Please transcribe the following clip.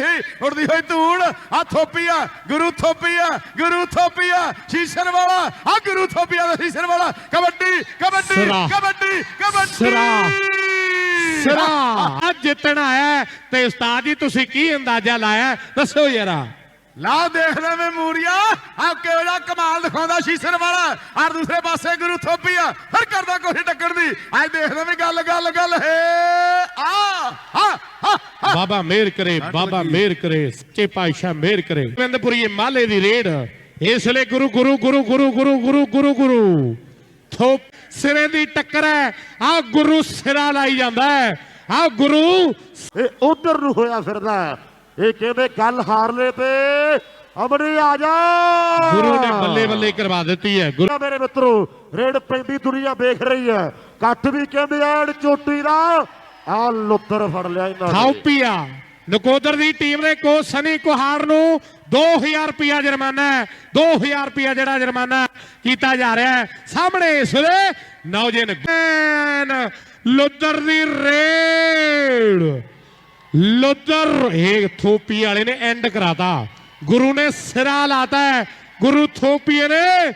ਹੋਈ ਉੜਦੀ ਹੋਈ ਧੂੜ ਆ ਥੋਪੀਆ ਗੁਰੂ ਥੋਪੀਆ ਗੁਰੂ ਥੋਪੀਆ ਸ਼ੀਸ਼ਰ ਵਾਲਾ ਆ ਗੁਰੂ ਥੋਪੀਆ ਦਾ ਸ਼ੀਸ਼ਰ ਵਾਲਾ ਕਬੱਡੀ ਕਬੱਡੀ। ਕਬੱਡੀ ਕਬੱਡੀ ਸਿਰਾ। ਸਿਰਾ ਆ ਜਿੱਤਣਾ ਹੈ ਤੇ ਉਸਤਾਦ ਜੀ ਤੁਸੀਂ ਕੀ ਅੰਦਾਜ਼ਾ ਲਾਇਆ ਹੈ? ਦੱਸੋ ਯਾਰਾ ਲਾ ਦੇਖਦਾ ਮੈਂ ਮੂਰੀਆ ਆ ਕਿਹੜਾ ਕਮਾਲ ਦਿਖਾਉਂਦਾ ਸ਼ੀਸ਼ਰ ਵਾਲਾ ਔਰ ਦੂਸਰੇ ਪਾਸੇ ਗੁਰੂ ਥੋਪੀਆ ਫਿਰ ਕਰਦਾ ਕੋਸ਼ਿਸ਼ ਟੱਕਰ ਦੀ ਅੱਜ ਦੇਖਦਾ ਵੀ ਗੱਲ ਗੱਲ ਗੱਲ ਹੈ ਬਾਬਾ ਮਿਹਰ ਕਰੇ ਬਾਬਾ ਮਿਹਰ ਕਰੇ ਸੱਚੇ ਪਾਤਸ਼ਾਹ ਮਿਹਰ ਕਰੇ। ਗੋਬਿੰਦਪੁਰੀ ਮਾਲੇ ਦੀ ਰੇਡ ਇਸ ਵੇਲੇ ਗੁਰੂ ਗੁਰੂ ਗੁਰੂ ਗੁਰੂ ਗੁਰੂ ਗੁਰੂ ਗੁਰੂ ਗੁਰੂ। ਥੋਪ ਸਿਰੇ ਦੀ ਟੱਕਰ ਹੈ ਆ ਗੁਰੂ ਸਿਰਾ ਲਾਈ ਜਾਂਦਾ ਹੈ ਆ ਗੁਰੂ ਇਹ ਉਧਰ ਨੂੰ ਹੋਇਆ ਫਿਰਦਾ। ਇਹ ਕਹਿੰਦੇ ਗੱਲ ਹਾਰ ਲੈ ਤੇ ਅਮਰੀ ਆ ਜਾ। ਗੁਰੂ ਨੇ ਬੱਲੇ ਬੱਲੇ ਕਰਵਾ ਦਿੱਤੀ ਹੈ ਗੁਰੂ ਮੇਰੇ ਮਿੱਤਰੋ ਰੇਡ ਪੈਂਦੀ ਦੁਨੀਆ ਵੇਖ ਰਹੀ ਹੈ। ਕੱਟ ਵੀ ਕਹਿੰਦੇ ਐਨ ਚੋਟੀ ਦਾ। ਆ ਲੁੱਤਰ ਫੜ ਲਿਆ ਇਹਨਾਂ ਥਾਉਪੀਆ, ਨਕੋਦਰ ਦੀ ਟੀਮ ਨੇ ਕੋ ਸਨੀ ਕੁਹਾਰ ਨੂੰ 2000 ਰੁਪਿਆ ਜੁਰਮਾਨਾ ਹੈ 2000 ਰੁਪਿਆ ਜਿਹੜਾ ਜੁਰਮਾਨਾ ਕੀਤਾ ਜਾ ਰਿਹਾ ਹੈ। ਸਾਹਮਣੇ ਇਸ ਵੇਲੇ ਨੌਜਵਾਨ ਲੁੱਦਰ ਦੀ ਰੇਡ। ਲੁੱਦਰ ਇਹ ਥੋਪੀ ਵਾਲੇ ਨੇ ਐਂਡ ਕਰਾਤਾ। ਗੁਰੂ ਨੇ ਸਿਰਾ ਲਾਤਾ ਹੈ। ਗੁਰੂ ਥੋਪੀਏ ਨੇ